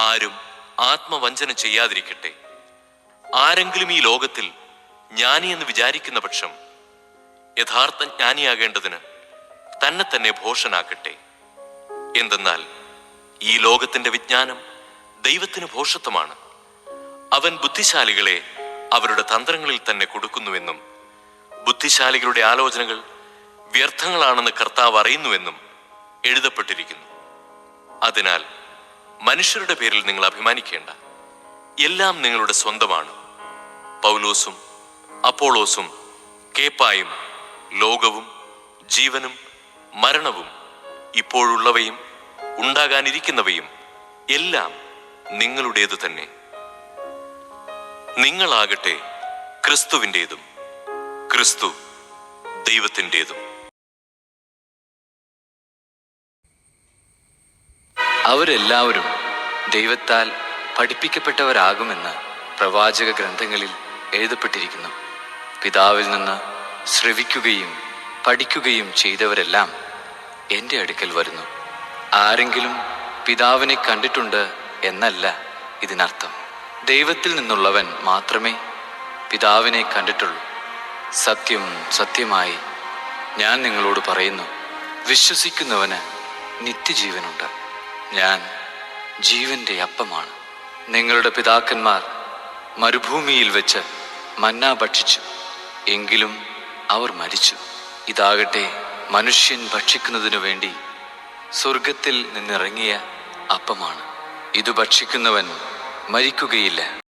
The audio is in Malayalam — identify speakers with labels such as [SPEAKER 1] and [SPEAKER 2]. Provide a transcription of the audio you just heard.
[SPEAKER 1] ആരും ആത്മവഞ്ചന ചെയ്യാതിരിക്കട്ടെ. ആരെങ്കിലും ഈ ലോകത്തിൽ ജ്ഞാനി എന്ന് വിചാരിക്കുന്ന പക്ഷം യഥാർത്ഥ ജ്ഞാനിയാകേണ്ടതിന് തന്നെ തന്നെ ഭോഷനാക്കട്ടെ. എന്തെന്നാൽ ഈ ലോകത്തിന്റെ വിജ്ഞാനം ദൈവത്തിന് ഭോഷത്വമാണ്. അവൻ ബുദ്ധിശാലികളെ അവരുടെ തന്ത്രങ്ങളിൽ തന്നെ കൊടുക്കുന്നുവെന്നും ബുദ്ധിശാലികളുടെ ആലോചനകൾ വ്യർത്ഥങ്ങളാണെന്ന് കർത്താവ് അറിയുന്നുവെന്നും എഴുതപ്പെട്ടിരിക്കുന്നു. അതിനാൽ മനുഷ്യരുടെ പേരിൽ നിങ്ങൾ അഭിമാനിക്കേണ്ട. എല്ലാം നിങ്ങളുടെ സ്വന്തമാണ്. പൗലോസും അപ്പോളോസും കേപ്പായും ലോകവും ജീവനും മരണവും ഇപ്പോഴുള്ളവയും ഉണ്ടാകാനിരിക്കുന്നവയും എല്ലാം നിങ്ങളുടേതു തന്നെ. നിങ്ങളാകട്ടെ ക്രിസ്തുവിന്റെതും ക്രിസ്തു ദൈവത്തിന്റെതും.
[SPEAKER 2] അവരെല്ലാവരും ദൈവത്താൽ പഠിപ്പിക്കപ്പെട്ടവരാകുമെന്ന് പ്രവാചക ഗ്രന്ഥങ്ങളിൽ എഴുതപ്പെട്ടിരിക്കുന്നു. പിതാവിൽ നിന്ന് ശ്രവിക്കുകയും പഠിക്കുകയും ചെയ്തവരെല്ലാം എന്റെ അടുക്കൽ വരുന്നു. ആരെങ്കിലും പിതാവിനെ കണ്ടിട്ടുണ്ട് എന്നല്ല ഇതിനർത്ഥം. ദൈവത്തിൽ നിന്നുള്ളവൻ മാത്രമേ പിതാവിനെ കണ്ടിട്ടുള്ളൂ. സത്യം സത്യമായി ഞാൻ നിങ്ങളോട് പറയുന്നു വിശ്വസിക്കുന്നവന് നിത്യജീവനുണ്ട്. ഞാൻ ജീവന്റെ അപ്പമാണ്. നിങ്ങളുടെ പിതാക്കന്മാർ മരുഭൂമിയിൽ വെച്ച് മന്ന ഭക്ഷിച്ചു. എങ്കിലും അവർ മരിച്ചു. ഇതാകട്ടെ മനുഷ്യൻ ഭക്ഷിക്കുന്നതിനു വേണ്ടി സ്വർഗത്തിൽ നിന്നിറങ്ങിയ അപ്പമാണ്. ഇത് ഭക്ഷിക്കുന്നവൻ മരിക്കുകയില്ല.